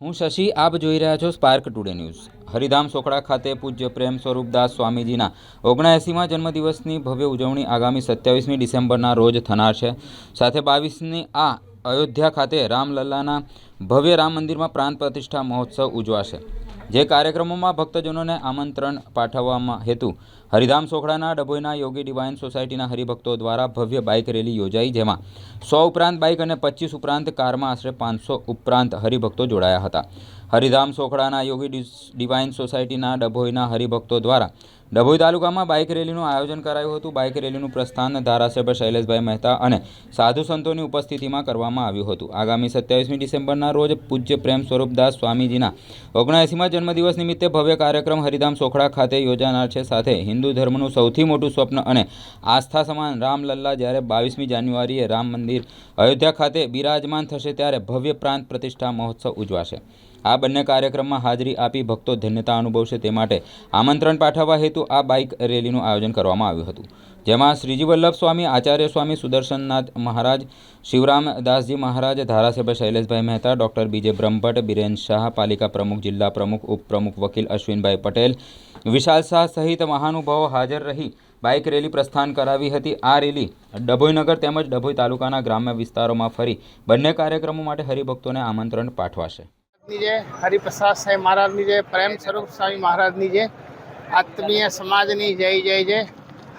હું શશી, આપ જોઈ રહ્યા છો Spark Today News Haridham Sokhada ખાતે પૂજ્ય પ્રેમ સ્વરૂપદાસ સ્વામીજીના ઓગણએંસીમાં જન્મદિવસની ભવ્ય ઉજવણી આગામી સત્યાવીસમી ડિસેમ્બરના રોજ થનાર છે. સાથે બાવીસની આ અયોધ્યા ખાતે રામલલ્લાના ભવ્ય રામ મંદિરમાં પ્રાણ પ્રતિષ્ઠા મહોત્સવ ઉજવાશે. જે કાર્યક્રમોમાં ભક્તજનોને આમંત્રણ પાઠવવામાં હેતુ હરિધામ સોખડાના ડભોઈના યોગી ડિવાઇન સોસાયટીના હરિભક્તો દ્વારા ભવ્ય બાઇક રેલી યોજાઈ, જેમાં સો ઉપરાંત બાઇક અને પચીસ ઉપરાંત કારમાં આશરે પાંચસો ઉપરાંત હરિભક્તો જોડાયા હતા. હરિધામ સોખડાના યોગી ડિવાઇન સોસાયટીના ડભોઈના હરિભક્તો દ્વારા ડભોઈ તાલુકામાં બાઇક રેલીનું આયોજન કરાયું હતું. બાઇક રેલીનું પ્રસ્થાન ધારાસભ્ય શૈલેષભાઈ મહેતા અને સાધુ સંતોની ઉપસ્થિતિમાં કરવામાં આવ્યું હતું. આગામી સત્યાવીસમી ડિસેમ્બરના રોજ પૂજ્ય પ્રેમ સ્વરૂપદાસ સ્વામીજીના ઓગણએંસીમાં જન્મદિવસ નિમિત્તે ભવ્ય કાર્યક્રમ હરિધામ સોખડા ખાતે યોજાનાર છે. સાથે હિન્દુ ધર્મનું સૌથી મોટું સ્વપ્ન અને આસ્થા સમાન રામલલ્લા જ્યારે બાવીસમી જાન્યુઆરીએ રામ મંદિર અયોધ્યા ખાતે બિરાજમાન થશે ત્યારે ભવ્ય પ્રાંત પ્રતિષ્ઠા મહોત્સવ ઉજવાશે. આ બંને કાર્યક્રમમાં હાજરી આપી ભક્તો ધન્યતા અનુભવશે તે માટે આમંત્રણ પાઠવવા હેતુ આ બાઇક રેલીનું આયોજન કરવામાં આવ્યું હતું. જેમાં શ્રીજી વલ્લભ સ્વામી, આચાર્ય સ્વામી, સુદર્શનનાથ મહારાજ, શિવરામ દાસજી મહારાજ, ધારાસભ્ય શૈલેષભાઈ મહેતા, ડૉક્ટર બીજે બ્રહ્મભટ્ટ, બિરેન શાહ, પાલિકા પ્રમુખ, જિલ્લા પ્રમુખ ઉપપ્રમુખ વકીલ અશ્વિનભાઈ પટેલ, વિશાલ શાહ સહિત મહાનુભાવો હાજર રહી બાઇક રેલી પ્રસ્થાન કરાવી હતી. આ રેલી ડભોઈનગર તેમજ ડભોઈ તાલુકાના ગ્રામ્ય વિસ્તારોમાં ફરી બંને કાર્યક્રમો માટે હરિભક્તોને આમંત્રણ પાઠવાશે. ની જય હરિપ્રસાદ સાહેબ મહારાજની જય પ્રેમ સ્વરૂપ સ્વામી મહારાજની જય આત્મીય સમાજની જય જય જય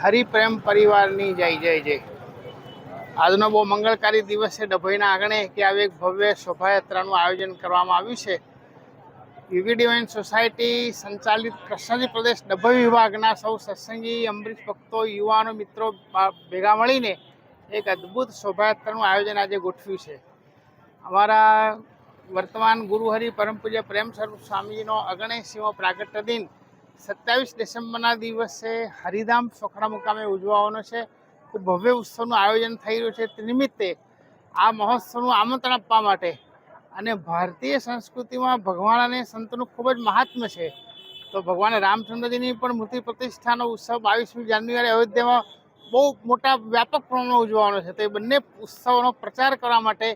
હરિપ્રેમ પરિવારની જય જય જય. આજનો બહુ મંગળકારી દિવસ છે ડભોઈના આંગણે કે આવી એક ભવ્ય શોભાયાત્રાનું આયોજન કરવામાં આવ્યું છે. યુવી ડિવાઇન સોસાયટી સંચાલિત કૃષ્ણજી પ્રદેશ ડભોઈ વિભાગના સૌ સત્સંગી અમૃત ભક્તો, યુવાનો, મિત્રો ભેગા મળીને એક અદ્ભુત શોભાયાત્રાનું આયોજન આજે ગોઠવ્યું છે. અમારા વર્તમાન ગુરુહરિ પરમ પૂજ્ય પ્રેમ સ્વરૂપ સ્વામીજીનો અગણેસીમો પ્રાગટ્ય દિન સત્યાવીસ ડિસેમ્બરના દિવસે હરિધામ સોખડા મુકામે ઉજવવાનો છે. ખૂબ ભવ્ય ઉત્સવનું આયોજન થઈ રહ્યું છે. તે નિમિત્તે આ મહોત્સવનું આમંત્રણ આપવા માટે અને ભારતીય સંસ્કૃતિમાં ભગવાન અને સંતનું ખૂબ જ મહાત્મ્ય છે. તો ભગવાન રામચંદ્રજીની પણ મૂર્તિ પ્રતિષ્ઠાનો ઉત્સવ બાવીસમી જાન્યુઆરી અયોધ્યામાં બહુ મોટા વ્યાપક પ્રમાણમાં ઉજવવાનો છે. તો એ બંને ઉત્સવોનો પ્રચાર કરવા માટે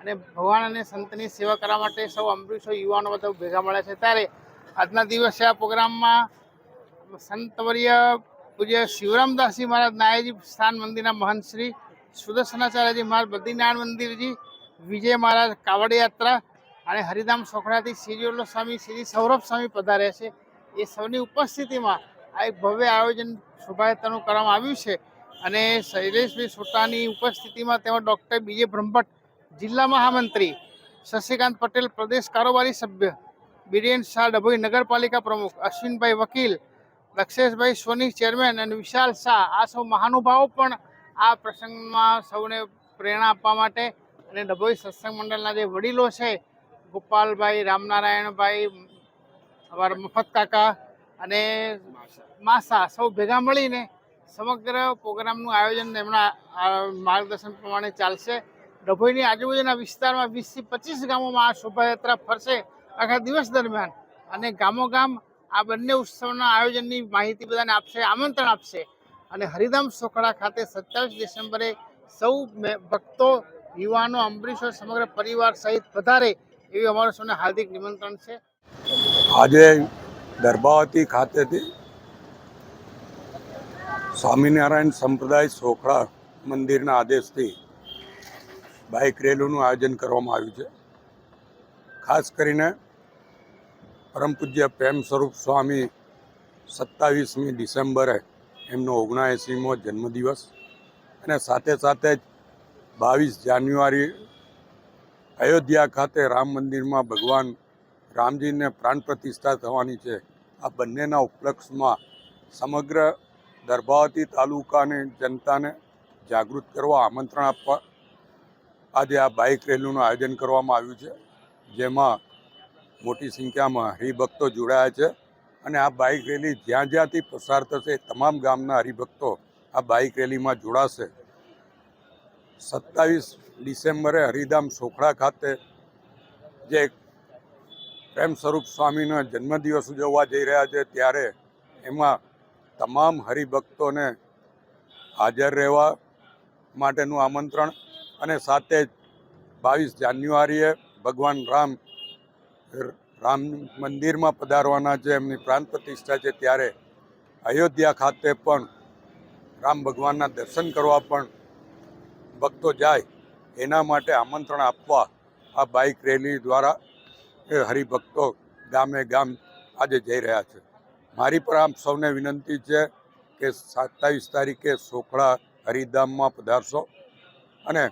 અને ભગવાન અને સંતની સેવા કરવા માટે સૌ અમૃતસર યુવાનો બધા ભેગા મળ્યા છે. ત્યારે આજના દિવસે આ પ્રોગ્રામમાં સંતવર્ય પૂજ્ય શિવરામદાસજી મહારાજ, નાયજી સ્થાન મંદિરના મહંત શ્રી સુદર્શનાચાર્યજી મહારાજ, બદ્રીનારાયણ મંદિરજી, વિજય મહારાજ કાવડ યાત્રા અને હરિધામ સોખડાથી શ્રીજોલો સ્વામી શ્રી સૌરભ સ્વામી પધાર્યા છે. એ સૌની ઉપસ્થિતિમાં આ એક ભવ્ય આયોજન શોભાયાત્રાનું કરવામાં આવ્યું છે. અને શૈલેષભાઈ સોટાની ઉપસ્થિતિમાં તેમાં ડૉક્ટર બીજે બ્રહ્મભટ્ટ જિલ્લા મહામંત્રી શશિકાંત પટેલ, પ્રદેશ કારોબારી સભ્ય બિરેન શાહ ડભોઈ નગરપાલિકા પ્રમુખ, અશ્વિનભાઈ વકીલ, દક્ષેશભાઈ સોની ચેરમેન અને વિશાલ શાહ. આ સૌ મહાનુભાવો પણ આ પ્રસંગમાં સૌને પ્રેરણા આપવા માટે અને ડભોઈ સત્સંગ મંડળના જે વડીલો છે, ગોપાલભાઈ, રામનારાયણભાઈ, અમારા મફત કાકા અને માસા, સૌ ભેગા મળીને સમગ્ર પ્રોગ્રામનું આયોજન એમના માર્ગદર્શન પ્રમાણે ચાલશે. ડભોઈની આજુબાજુના વિસ્તારમાં વીસથી પચીસ ગામોમાં આ શોભાયાત્રા ફરશે આખા દિવસ દરમિયાન. અને ગામો ગામ આ બંને ઉત્સવના આયોજનની માહિતી બધાને આપશે, આમંત્રણ આપશે. અને હરિધામ સોખડા ખાતે સત્યાવીસ ડિસેમ્બરે સૌ ભક્તો, યુવાનો, અંબરીશો, સમગ્ર પરિવાર સહિત વધારે એવી અમારું સૌને હાર્દિક નિમંત્રણ છે. આજે ગર્ભાવતી ખાતેથી સ્વામિનારાયણ સંપ્રદાય સોખડા મંદિરના આદેશથી બાઇક રેલીનું આયોજન કરવામાં આવ્યું છે. ખાસ કરીને પરમ પૂજ્ય પ્રેમ સ્વરૂપ સ્વામી સત્તાવીસમી ડિસેમ્બરે એમનો ઓગણએંસીમો જન્મદિવસ અને સાથે સાથે જ બાવીસ જાન્યુઆરી અયોધ્યા ખાતે રામ મંદિરમાં ભગવાન રામજીને પ્રાણ પ્રતિષ્ઠા થવાની છે. આ બંનેના ઉપલક્ષમાં સમગ્ર દર્ભાવતી તાલુકાની જનતાને જાગૃત કરવા આમંત્રણ આપવા આજે આ બાઇક રેલીનું આયોજન કરવામાં આવ્યું છે, જેમાં મોટી સંખ્યામાં હરિભક્તો જોડાયા છે અને આ બાઇક રેલી જ્યાં જ્યાંથી પસાર થશે તમામ ગામના હરિભક્તો આ બાઇક રેલીમાં જોડાશે. સત્તાવીસ ડિસેમ્બરે હરિધામ સોખડા ખાતે જે પ્રેમ સ્વરૂપ સ્વામીનો જન્મદિવસ ઉજવવા જઈ રહ્યા છે, ત્યારે એમાં તમામ હરિભક્તોને હાજર રહેવા માટેનું આમંત્રણ અને સાથે જ બાવીસ જાન્યુઆરીએ ભગવાન રામ રામ મંદિરમાં પધારવાના છે, એમની પ્રાણ પ્રતિષ્ઠા છે. ત્યારે અયોધ્યા ખાતે પણ રામ ભગવાનના દર્શન કરવા પણ ભક્તો જાય, એના માટે આમંત્રણ આપવા આ બાઇક રેલી દ્વારા એ હરિભક્તો ગામે ગામ આજે જઈ રહ્યા છે. મારી પણ આમ સૌને વિનંતી છે કે સત્તાવીસ તારીખે સોખડા હરિધામમાં પધારશો અને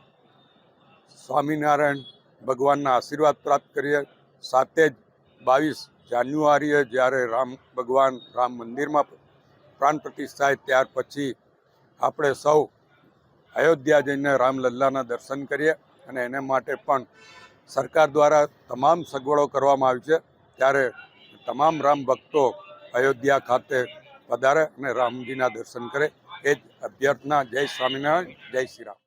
સ્વામિનારાયણ ભગવાનના આશીર્વાદ પ્રાપ્ત કરીએ. સાથે જ બાવીસ જાન્યુઆરીએ જ્યારે રામ ભગવાન રામ મંદિરમાં પ્રાણ પ્રતિષ્ઠા ત્યાર પછી આપણે સૌ અયોધ્યા જઈને રામલલ્લાના દર્શન કરીએ અને એને માટે પણ સરકાર દ્વારા તમામ સગવડો કરવામાં આવી છે. ત્યારે તમામ રામ ભક્તો અયોધ્યા ખાતે પધારે અને રામજીના દર્શન કરે. એ જ અભ્યર્થના. જય સ્વામિનારાયણ. જય શ્રી રામ.